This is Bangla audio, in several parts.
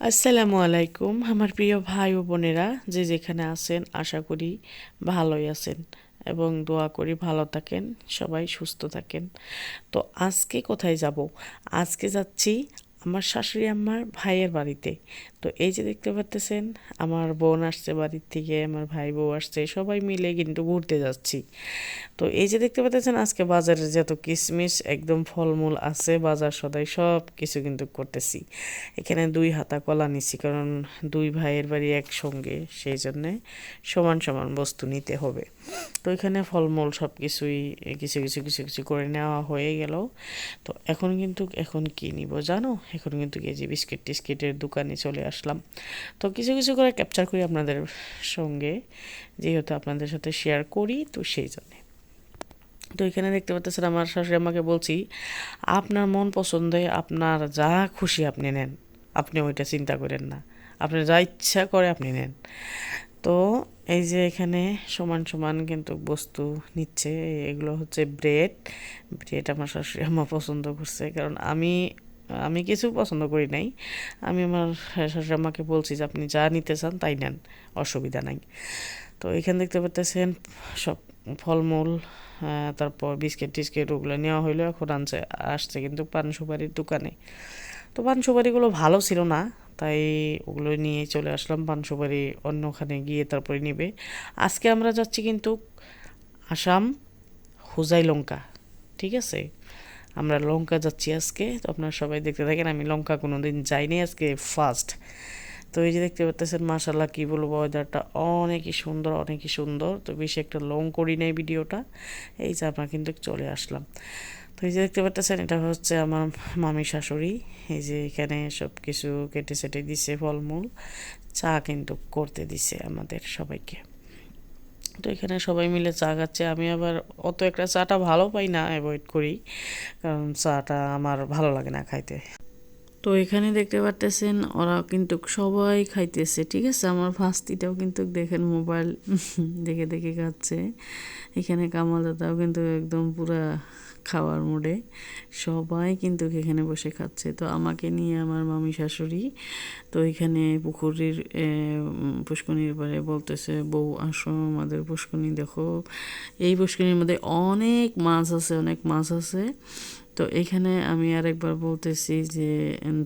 আসসালামু আলাইকুম, আমার প্রিয় ভাই ও বোনেরা, যে যেখানে আছেন, আশা করি ভালোই আছেন এবং দোয়া করি ভালো থাকেন, সবাই সুস্থ থাকেন। তো আজকে কোথায় যাব? আজকে যাচ্ছি আমার শাশুড়ি আমার ভাইয়ের বাড়িতে। তো এই যে দেখতে পাচ্তেছেন আমার বোন আসছে বাড়ির থেকে, আমার ভাই বউ আসছে, সবাই মিলে কিন্তু ঘুরতে যাচ্ছি। তো এই যে দেখতে পাচ্ছেন আজকে বাজারে যত কিশমিশ একদম ফলমূল আছে, বাজার সদাই সব কিছু কিন্তু করতেছি। এখানে দুই হাতা কলা নিছি, কারণ দুই ভাইয়ের বাড়ি একসঙ্গে, সেই জন্যে সমান সমান বস্তু নিতে হবে। তো এখানে ফলমূল সব কিছুই কিছু কিছু কিছু কিছু করে নেওয়া হয়ে গেল। তো এখন কিন্তু, এখন কি নিব জানো? এখন কিন্তু যে বিস্কিট টিস্কিটের দোকানে চলে আসলাম। তো কিছু কিছু করে ক্যাপচার করি আপনাদের সঙ্গে, যেহেতু আপনাদের সাথে শেয়ার করি, তো সেই জন্যে। তো এখানে দেখতে পাচ্ছেন আমার শাশুড়ি আমাকে বলছি, আপনার মন পছন্দে আপনার যা খুশি আপনি নেন। আপনি ওইটা চিন্তা করেন না। আপনার যা ইচ্ছা করে আপনি নেন। তো এই যে এখানে সমান সমান কিন্তু বস্তু নিচ্ছে, এগুলো হচ্ছে ব্রেড ব্রেড আমার শাশুড়ি আমার পছন্দ করছে, কারণ আমি আমি কিছু পছন্দ করি নাই। আমি আমার শাশুড়ি আমাকে বলছি যে, আপনি যা নিতে চান তাই নেন, অসুবিধা নাই। তো এখানে দেখতে পাচ্ছেন সব ফলমূল তারপর বিস্কিট টিস্কিট ওগুলো নেওয়া হইল, এখন আনছে, আসছে কিন্তু পান সুপারির দোকানে। তো পান সুপারিগুলো ভালো ছিল না, তাই ওগুলো নিয়ে চলে আসলাম পান সুপারি অন্যখানে গিয়ে তারপরে নিবে। আজকে আমরা যাচ্ছি কিন্তু আসাম হুজাই লঙ্কা ঠিক আছে? আমরা লঙ্কা যাচ্ছি আজকে। তো আপনারা সবাই দেখতে থাকেন, আমি লঙ্কা কোনো দিন যাইনি, আজকে ফার্স্ট তো এই যে দেখতে পাচ্ছেন মাসাল্লাহ কী বলব ওয়েদারটা অনেকই সুন্দর অনেকই সুন্দর। তো বেশি একটা লং করি নাই ভিডিওটা এই যে আমরা কিন্তু চলে আসলাম। তো এই যে দেখতে পাচ্ছেন এটা হচ্ছে আমার মামি শাশুড়ি, এই যে এখানে সব কিছু কেটে সেটে দিছে ফলমূল, চা কিন্তু করতে দিছে আমাদের সবাইকে। তো এখানে সবাই মিলে চা খাচ্ছে। আমি আবার অত একটা চাটা ভালো পাই না অ্যাভয়েড করি। কারণ চাটা আমার ভালো লাগে না খাইতে। তো এখানে দেখতে পারতেছেন, ওরা কিন্তু সবাই খাইতেছে, ঠিক আছে? আমার ফাস্তিটাও কিন্তু দেখেন মোবাইল, দেখে দেখে খাচ্ছে। এখানে কামাল দাদাও কিন্তু একদম পুরা খাওয়ার মোড়ে। সবাই কিন্তু এখানে বসে খাচ্ছে। তো আমাকে নিয়ে আমার মামি শাশুড়ি, তো এখানে পুকুরের পুষ্কনির পরে বলতেছে, বউ, আসো আমাদের পুষ্কনি দেখো। এই পুষ্কনির মধ্যে অনেক মাছ আছে, অনেক মাছ আছে। তো এখানে আমি আরেকবার বলতেছি যে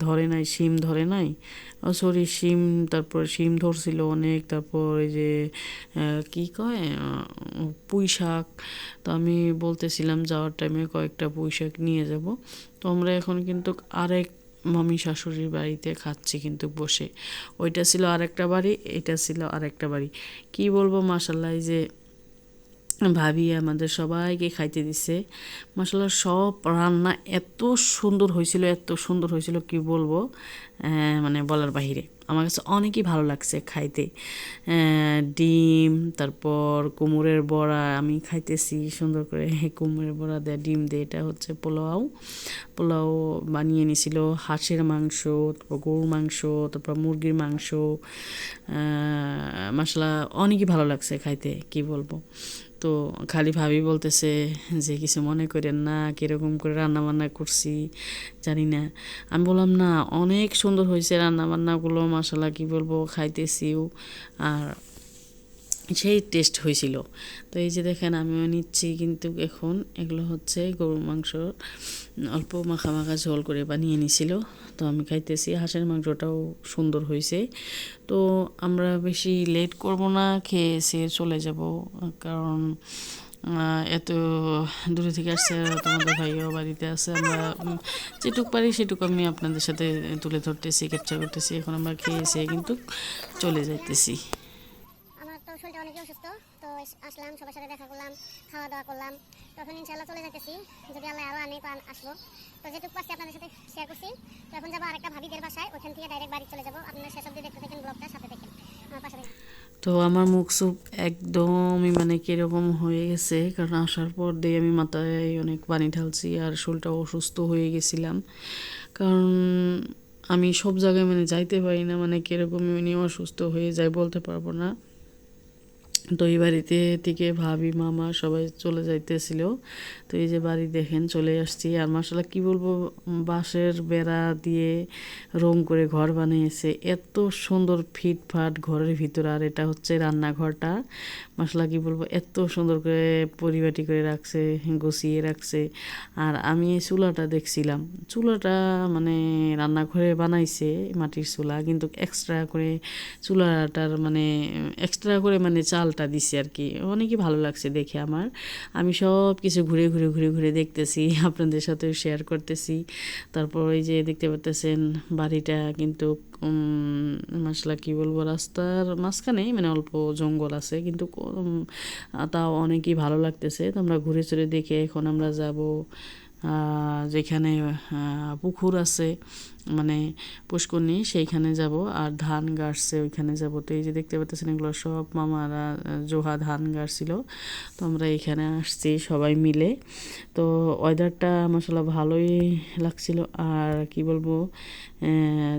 ধরে নাই, শিম ধরে নাই। সরি শিম, তারপর শিম ধরছিল অনেক, তারপর যে কি কয় পুঁই শাক। তো আমি বলতেছিলাম যাওয়ার টাইমে কয়েকটা পুঁই শাক নিয়ে যাব। তো আমরা এখন কিন্তু আরেক মামি শাশুড়ির বাড়িতে খাচ্ছি কিন্তু বসে। ওইটা ছিল আরেকটা বাড়ি, এটা ছিল আরেকটা বাড়ি। কি বলব মাসাল্লাহ যে ভাবি আমাদের সবাইকে খাইতে দিছে। মশলা সব রান্না এত সুন্দর হয়েছিল, এত সুন্দর হয়েছিল, কি বলব? মানে বলার বাহিরে। আমার কাছে অনেকই ভালো লাগছে খাইতে। ডিম, তারপর কুমড়ের বড়া আমি খাইতেছি, সুন্দর করে কুমড়ের বড়া দেয় ডিম দিয়ে। এটা হচ্ছে পোলাও। পোলাও বানিয়ে নিছিল, হাঁসের মাংস, তারপর গরুর মাংস, তারপর মুরগির মাংস। মশলা অনেকই ভালো লাগছে খাইতে, কি বলব? তো খালি ভাবি বলতেছে যে কিছু মনে করেন না, কীরকম করে রান্নাবান্না করছি, জানি না। আমি বললাম, না, অনেক সুন্দর হয়েছে রান্নাবান্নাগুলো মশলা কি বলব, খাইতেছিও। আর সেই টেস্ট হয়েছিল। তো এই যে দেখেন, আমিও নিচ্ছি কিন্তু এখন এগুলো হচ্ছে গরুর মাংস। অল্প মাখা মাখা ঝোল করে বানিয়ে নিছিল। তো আমি খাইতেছি। হাঁসের মাংসটাও সুন্দর হয়েছে। তো আমরা বেশি লেট করব না, খেয়ে এসে চলে যাব। কারণ এত দূরে থেকে আসছে, তোমাদের ভাইও বাড়িতে আছে। আমরা যেটুক পারি সেটুকু আমি আপনাদের সাথে তুলে ধরতেছি ক্যাপচার করতেছি। এখন আমরা খেয়ে এসে কিন্তু চলে যাইতেছি। অনেকই অসুস্থ। তো আসলাম, সবার সাথে দেখা করলাম খাওয়া দাওয়া করলাম। তখন ইনশাল্লাহ চলে যেতেছি যদি আল্লাহ আরও আনে আসব তো যেটুকু পাচ্ছি আপনাদের সাথে শেয়ার করছি। তো এখন যাব আরেকটা ভাবিদের বাসায়। ওখান থেকে ডাইরেক্ট বাড়ি চলে যাব। আপনারা শেষ অব্দি দেখতে থাকেন ব্লগটা সাথে দেখেন। আমার পাশে তো আমার মুখ সুপ একদমই মানে কীরকম হয়ে গেছে। কারণ আসার পর দিয়ে আমি মাথায় অনেক পানি ঢালছি আর শরীরটা অসুস্থ হয়ে গেছিলাম। কারণ আমি সব জায়গায় মানে যাইতে পারি না। মানে কীরকমই মানে অসুস্থ হয়ে যায় বলতে পারব না। তো এই বাড়িতে থেকে ভাবি, মামা সবাই চলে যাইতেছিল। তো এই যে বাড়ি দেখেন, চলে আসছি। আর মাসালা কি বলব, বাঁশের বেড়া দিয়ে রং করে ঘর বানিয়েছে। এত সুন্দর ফিটফাট ঘরের ভিতর। আর এটা হচ্ছে রান্নাঘরটা। মশলা কি বলব, এত সুন্দর করে পরিপাটি করে রাখছে, গুছিয়ে রাখছে। আর আমি এই চুলাটা দেখছিলাম। চুলাটা মানে রান্নাঘরে বানাইছে মাটির চুলা। কিন্তু এক্সট্রা করে চুলাটার মানে এক্সট্রা করে মানে চালটা দিছে আর কি। অনেকই ভালো লাগছে দেখে আমার। আমি সব কিছু ঘুরে ঘুরে ঘুরে ঘুরে দেখতেছি, আপনাদের সাথেও শেয়ার করতেছি। তারপর ওই যে দেখতে পাচ্তেছেন বাড়িটা কিন্তু মশলা কি বলব, রাস্তার মাঝখানে মানে অল্প জঙ্গল আছে কিন্তু তাও অনেকই ভালো লাগতেছে। তো আমরা ঘুরে চুরে দেখে এখন আমরা যাব। যেখানে পুকুর আছে মানে পুষ্করণী সেইখানে যাব। আর ধান গাড়ছে, ওইখানে যাব। তো এই যে দেখতে পাচ্ছেন, এগুলো সব মামারা, জোহা ধান গাড়ছিল। তো আমরা এখানে আসছি সবাই মিলে। তো ওয়েদারটা মশলা ভালোই লাগছিল। আর কি বলব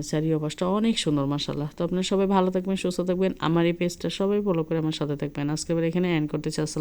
চারি অবস্থা অনেক সুন্দর মশালা তো আপনারা সবাই ভালো থাকবেন, সুস্থ থাকবেন। আমার এই পেজটা সবাই ফলো করে আমার সাথে থাকবেন। আজকে এখানে অ্যান্ড করতে আসসালাম।